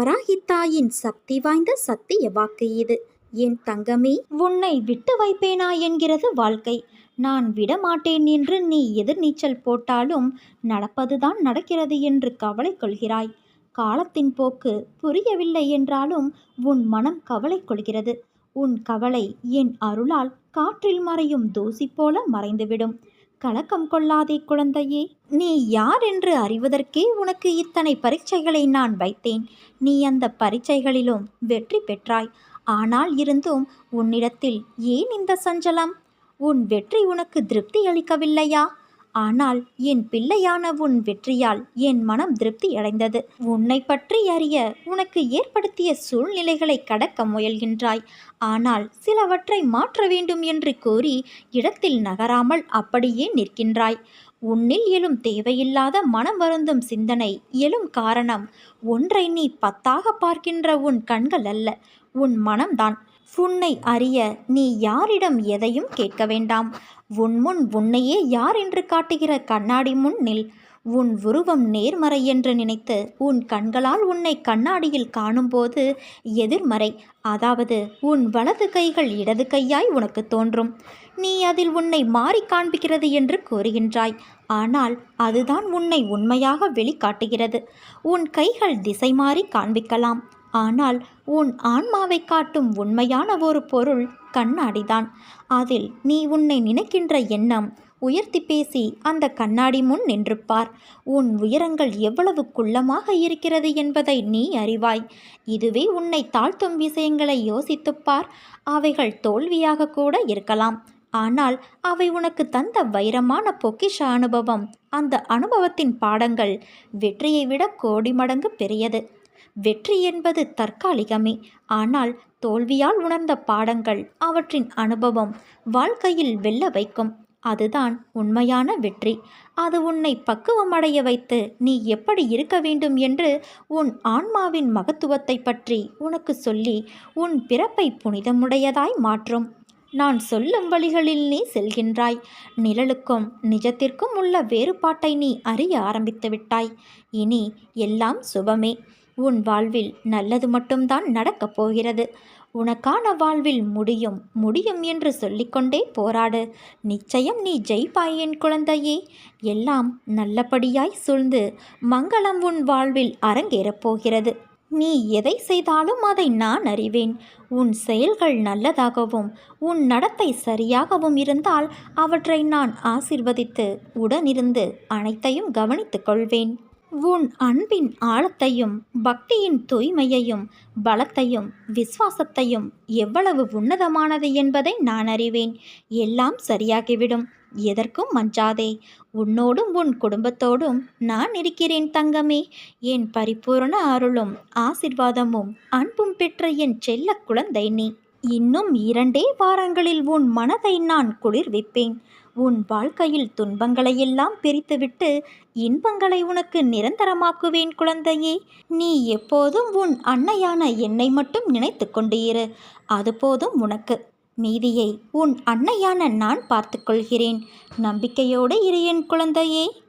வராகித்தாயின் சக்தி வாய்ந்த சத்திய வாக்கு இது. என் தங்கமே உன்னை விட்டு வைப்பேனா என்கிறது வாழ்க்கை. நான் விடமாட்டேன் என்று நீ எதிர்நீச்சல் போட்டாலும் நடப்பதுதான் நடக்கிறது என்று கவலை கொள்கிறாய். காலத்தின் போக்கு புரியவில்லை என்றாலும் உன் மனம் கவலை கொள்கிறது. உன் கவலை என் அருளால் காற்றில் மறையும் தூசி போல மறைந்துவிடும். கலக்கம் கொள்ளாதே குழந்தையே. நீ யார் என்று அறிவதற்கே உனக்கு இத்தனை பரீட்சைகளை நான் வைத்தேன். நீ அந்த பரீட்சைகளிலும் வெற்றி பெற்றாய். ஆனால் இருந்தும் உன்னிடத்தில் ஏன் இந்த சஞ்சலம்? உன் வெற்றி உனக்கு திருப்தி அளிக்கவில்லையா? ஆனால் என் பிள்ளையான உன் வெற்றியால் என் மனம் திருப்தி அடைந்தது. உன்னை பற்றி அறிய உனக்கு ஏற்படுத்திய சூழ்நிலைகளை கடக்க முயல்கின்றாய். ஆனால் சிலவற்றை மாற்ற வேண்டும் என்று கூறி இடத்தில் நகராமல் அப்படியே நிற்கின்றாய். உன்னில் எழும் தேவையில்லாத மனம் வருந்தும் சிந்தனை எழும் காரணம் ஒன்றை நீ பத்தாக பார்க்கின்ற உன் கண்கள் அல்ல உன் மனம்தான். உன்னை அறிய நீ யாரிடம் எதையும் கேட்க வேண்டாம். உன் முன் உன்னையே யார் என்று காட்டுகிற கண்ணாடி முன் நில் உன் உருவம் நேர்மறை என்று நினைத்து உன் கண்களால் உன்னை கண்ணாடியில் காணும்போது எதிர்மறை அதாவது உன் வலது கைகள் இடது கையாய் உனக்கு தோன்றும். நீ அதில் உன்னை மாறி காண்பிக்கிறது என்று கூறுகின்றாய். ஆனால் அதுதான் உன்னை உண்மையாக வெளிக்காட்டுகிறது. உன் கைகள் திசை மாறி காண்பிக்கலாம். ஆனால் உன் ஆன்மாவை காட்டும் உண்மையான ஒரு பொருள் கண்ணாடிதான். அதில் நீ உன்னை நினைக்கின்ற எண்ணம் உயர்த்தி பேசி அந்த கண்ணாடி முன் நின்றுப்பார். உன் உயரங்கள் எவ்வளவு குள்ளமாக இருக்கிறது என்பதை நீ அறிவாய். இதுவே உன்னை தாழ்த்தும் விஷயங்களை யோசித்துப்பார். அவைகள் தோல்வியாக கூட இருக்கலாம். ஆனால் அவை உனக்கு தந்த வைரமான பொக்கிஷ அனுபவம். அந்த அனுபவத்தின் பாடங்கள் வெற்றியை விட கோடி மடங்கு பெரியது. வெற்றி என்பது தற்காலிகமே. ஆனால் தோல்வியால் உணர்ந்த பாடங்கள் அவற்றின் அனுபவம் வாழ்க்கையில் வெல்ல வைக்கும். அதுதான் உண்மையான வெற்றி. அது உன்னை பக்குவமடைய வைத்து நீ எப்படி இருக்க வேண்டும் என்று உன் ஆன்மாவின் மகத்துவத்தை பற்றி உனக்கு சொல்லி உன் பிறப்பை புனிதமுடையதாய் மாற்றும். நான் சொல்லும் வழிகளில் நீ செல்கின்றாய். நிழலுக்கும் நிஜத்திற்கும் உள்ள வேறுபாட்டை நீ அறிய ஆரம்பித்து விட்டாய். இனி எல்லாம் சுபமே. உன் வாழ்வில் நல்லது மட்டும்தான் நடக்கப் போகிறது. உனக்கான வாழ்வில் முடியும் முடியும் என்று சொல்லிக்கொண்டே போராடு. நிச்சயம் நீ ஜெயிப்பாய் என் குழந்தையே. எல்லாம் நல்லபடியாய் சூழ்ந்து மங்களம் உன் வாழ்வில் அரங்கேறப் போகிறது. நீ எதை செய்தாலும் அதை நான் அறிவேன். உன் செயல்கள் நல்லதாகவும் உன் நடத்தை சரியாகவும் இருந்தால் அவற்றை நான் ஆசிர்வதித்து உடனிருந்து அனைத்தையும் கவனித்துக் கொள்வேன். உன் அன்பின் ஆழத்தையும் பக்தியின் தூய்மையையும் பலத்தையும் விசுவாசத்தையும் எவ்வளவு உன்னதமானது என்பதை நான் அறிவேன். எல்லாம் சரியாகிவிடும். எதற்கும் மஞ்சாதே. உன்னோடும் உன் குடும்பத்தோடும் நான் இருக்கிறேன் தங்கமே. என் பரிபூரண அருளும் ஆசிர்வாதமும் அன்பும் பெற்ற என் செல்ல குழந்தை நீ. இன்னும் இரண்டே வாரங்களில் உன் மனதை நான் குளிர்விப்பேன். உன் வாழ்க்கையில் துன்பங்களையெல்லாம் பிரித்துவிட்டு இன்பங்களை உனக்கு நிரந்தரமாக்குவேன் குழந்தையே. நீ எப்போதும் உன் அன்னையான என்னை மட்டும் நினைத்து கொண்டிரு இரு. அது போதும் உனக்கு. மீதியை உன் அன்னையான நான் பார்த்துக்கொள்கிறேன் நம்பிக்கையோடு இரு என் குழந்தையே.